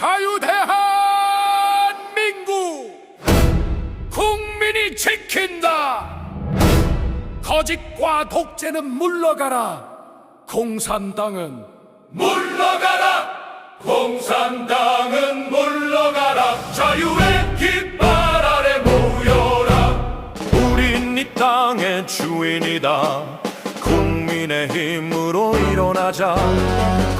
자유대한민국! 국민이 지킨다! 거짓과 독재는 물러가라! 공산당은 물러가라! 공산당은 물러가라! 자유의 깃발 아래 모여라! 우린 이 땅의 주인이다! 국민의 힘으로 일어나자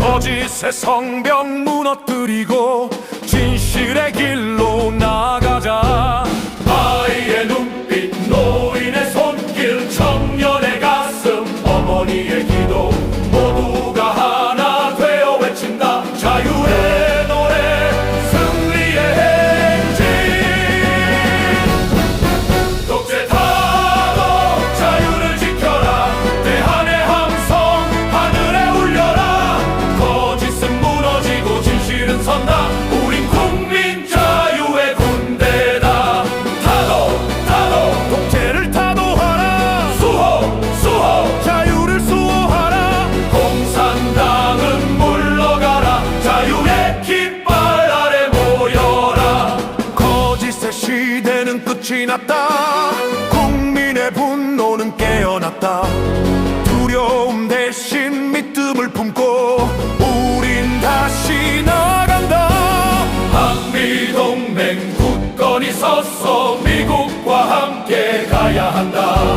거짓의 성벽 무너뜨리고 진실의 길로 나가자. 아이의 눈빛 노인의 손길 청년의 가슴 어머니의 시대는 끝이 났다. 국민의 분노는 깨어났다. 두려움 대신 믿음을 품고 우린 다시 나간다. 한미동맹 굳건히 서서 미국과 함께 가야 한다.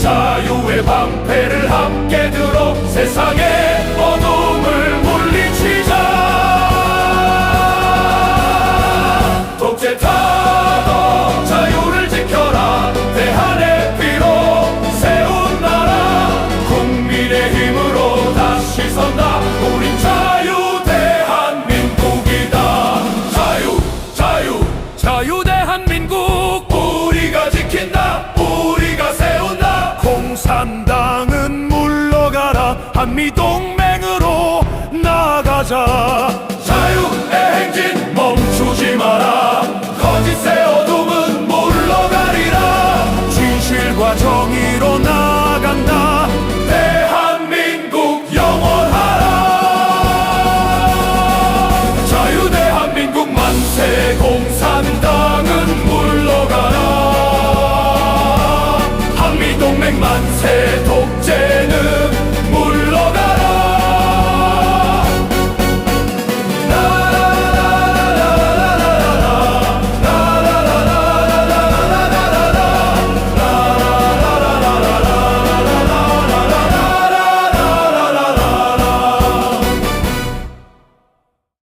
자유의 방패를 함께 들어 세상의 대한민국. 우리가 지킨다 우리가 세운다. 공산당은 물러가라. 한미동맹으로 나가자